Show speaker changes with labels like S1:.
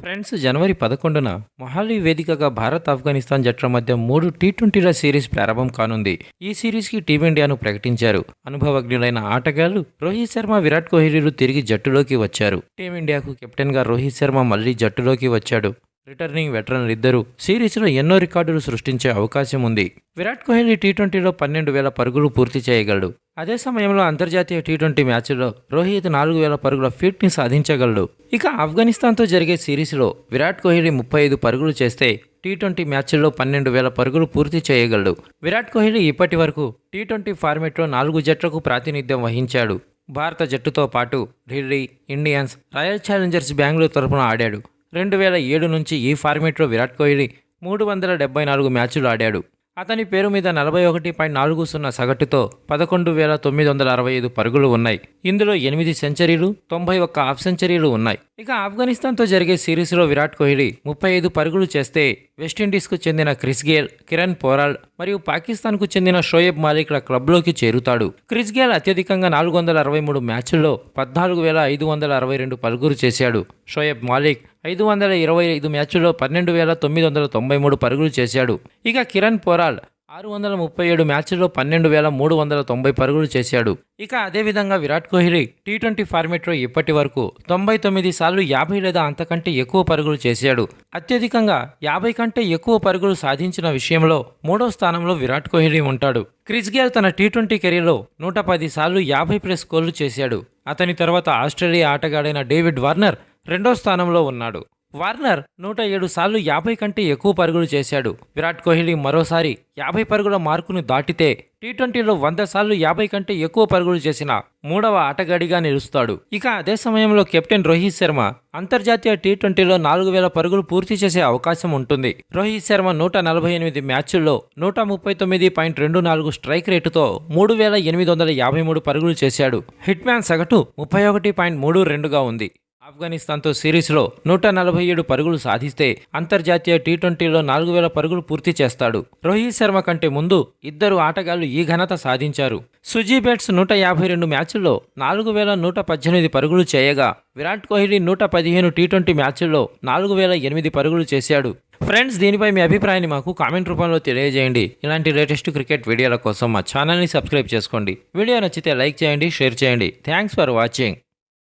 S1: Friends జనవరి పదకొండున మొహాలీ వేదికగా భారత్ ఆఫ్ఘనిస్తాన్ జట్ల మధ్య మూడు టీ ట్వంటీల సిరీస్ ప్రారంభం కానుంది. ఈ సిరీస్కి టీమిండియాను ప్రకటించారు. అనుభవజ్ఞులైన ఆటగాళ్ళు రోహిత్ శర్మ విరాట్ కోహ్లీలు తిరిగి జట్టులోకి వచ్చారు. టీమిండియాకు కెప్టెన్గా రోహిత్ శర్మ మళ్ళీ జట్టులోకి వచ్చాడు. రిటర్నింగ్ వెటరన్ ఇద్దరు సిరీస్లో ఎన్నో రికార్డులు సృష్టించే అవకాశం ఉంది. విరాట్ కోహ్లీ టీ ట్వంటీలో పన్నెండు వేల పరుగులు పూర్తి చేయగలడు. అదే సమయంలో అంతర్జాతీయ టీ ట్వంటీ మ్యాచ్లో రోహిత్ నాలుగు వేల పరుగుల ఫీట్ని సాధించగలడు. ఇక ఆఫ్ఘనిస్తాన్తో జరిగే సిరీస్లో విరాట్ కోహ్లీ ముప్పై ఐదు పరుగులు చేస్తే టీ ట్వంటీ మ్యాచ్ల్లో పన్నెండు వేల పరుగులు పూర్తి చేయగలడు. విరాట్ కోహ్లీ ఇప్పటి వరకు టీ ట్వంటీ ఫార్మెట్లో నాలుగు జట్లకు ప్రాతినిధ్యం వహించాడు. భారత జట్టుతో పాటు Delhi Indians Royal Challengers Bengaluru తరపున ఆడాడు. రెండు వేల ఏడు నుంచి ఈ ఫార్మేట్లో విరాట్ కోహ్లీ మూడు వందల డెబ్బై నాలుగు మ్యాచ్లు ఆడాడు. అతని పేరు మీద నలభై ఒకటి పాయింట్ నాలుగు సున్నా సగటుతో పదకొండు వేల తొమ్మిది వందల అరవై ఐదు పరుగులు ఉన్నాయి. ఇందులో ఎనిమిది సెంచరీలు తొంభై ఒక్క హాఫ్ సెంచరీలు ఉన్నాయి. ఇక ఆఫ్ఘనిస్తాన్తో జరిగే సిరీస్లో విరాట్ కోహ్లీ ముప్పై ఐదు పరుగులు చేస్తే వెస్టిండీస్కు చెందిన క్రిస్ గేల్ కిరణ్ పోరాల్డ్ మరియు పాకిస్తాన్కు చెందిన షోయబ్ మాలిక్ల క్లబ్లోకి చేరుతాడు. క్రిస్ గేల్ అత్యధికంగా నాలుగు వందల అరవై మూడు మ్యాచ్ల్లో పద్నాలుగు వేల ఐదు వందల అరవై రెండు పరుగులు చేశాడు. షోయబ్ మాలిక్ ఐదు వందల ఇరవై ఐదు మ్యాచ్ల్లో పన్నెండు వేల తొమ్మిది వందల తొంభై మూడు పరుగులు చేశాడు. ఇక కిరణ్ పోరాల్ ఆరు వందల ముప్పై ఏడు మ్యాచ్ల్లో పన్నెండు వేల మూడు వందల తొంభై పరుగులు చేశాడు. ఇక అదేవిధంగా విరాట్ కోహ్లీ టీ ట్వంటీ ఫార్మేట్లో ఇప్పటి వరకు తొంభై తొమ్మిది సార్లు యాభై లేదా అంతకంటే ఎక్కువ పరుగులు చేశాడు. అత్యధికంగా యాభై కంటే ఎక్కువ పరుగులు సాధించిన విషయంలో మూడో స్థానంలో విరాట్ కోహ్లీ ఉంటాడు. క్రిస్ గేల్ తన టీ ట్వంటీ కెరీర్లో నూట పది సార్లు యాభై ప్లస్ గోల్లు చేశాడు. అతని తర్వాత ఆస్ట్రేలియా ఆటగాడైన డేవిడ్ వార్నర్ రెండో స్థానంలో ఉన్నాడు. వార్నర్ నూట ఏడు సార్లు యాభై కంటే ఎక్కువ పరుగులు చేశాడు. విరాట్ కోహ్లీ మరోసారి యాభై పరుగుల మార్కును దాటితే టీ ట్వంటీలో వంద సార్లు యాభై కంటే ఎక్కువ పరుగులు చేసిన మూడవ ఆటగాడిగా నిలుస్తాడు. ఇక అదే సమయంలో కెప్టెన్ రోహిత్ శర్మ అంతర్జాతీయ టీ ట్వంటీలో నాలుగు వేల పరుగులు పూర్తి చేసే అవకాశం ఉంటుంది. రోహిత్ శర్మ నూట నలభై ఎనిమిది మ్యాచ్ల్లో నూట ముప్పై తొమ్మిది పాయింట్ రెండు నాలుగు స్ట్రైక్ రేటుతో మూడు వేల ఎనిమిది వందల యాభై మూడు పరుగులు చేశాడు. హిట్ మ్యాన్ సగటు ముప్పై ఒకటి పాయింట్ మూడు రెండుగా ఉంది. ఆఫ్ఘనిస్తాన్తో సిరీస్లో నూట నలభై ఏడు పరుగులు సాధిస్తే అంతర్జాతీయ టీ ట్వంటీలో నాలుగు వేల పరుగులు పూర్తి చేస్తాడు. రోహిత్ శర్మ కంటే ముందు ఇద్దరు ఆటగాళ్ళు ఈ ఘనత సాధించారు. సుజీ బెట్స్ నూట యాభై రెండు మ్యాచ్ల్లో నాలుగు వేల నూట పద్దెనిమిది పరుగులు చేయగా విరాట్ కోహ్లీ నూట పదిహేను టీ ట్వంటీ మ్యాచ్ల్లో నాలుగు వేల ఎనిమిది పరుగులు చేశాడు. ఫ్రెండ్స్ దీనిపై మీ అభిప్రాయాన్ని మాకు కామెంట్ రూపంలో తెలియజేయండి. ఇలాంటి లేటెస్ట్ క్రికెట్ వీడియోల కోసం మా ఛానల్ని సబ్స్క్రైబ్ చేసుకోండి. వీడియో నచ్చితే లైక్ చేయండి షేర్ చేయండి. Thanks for watching.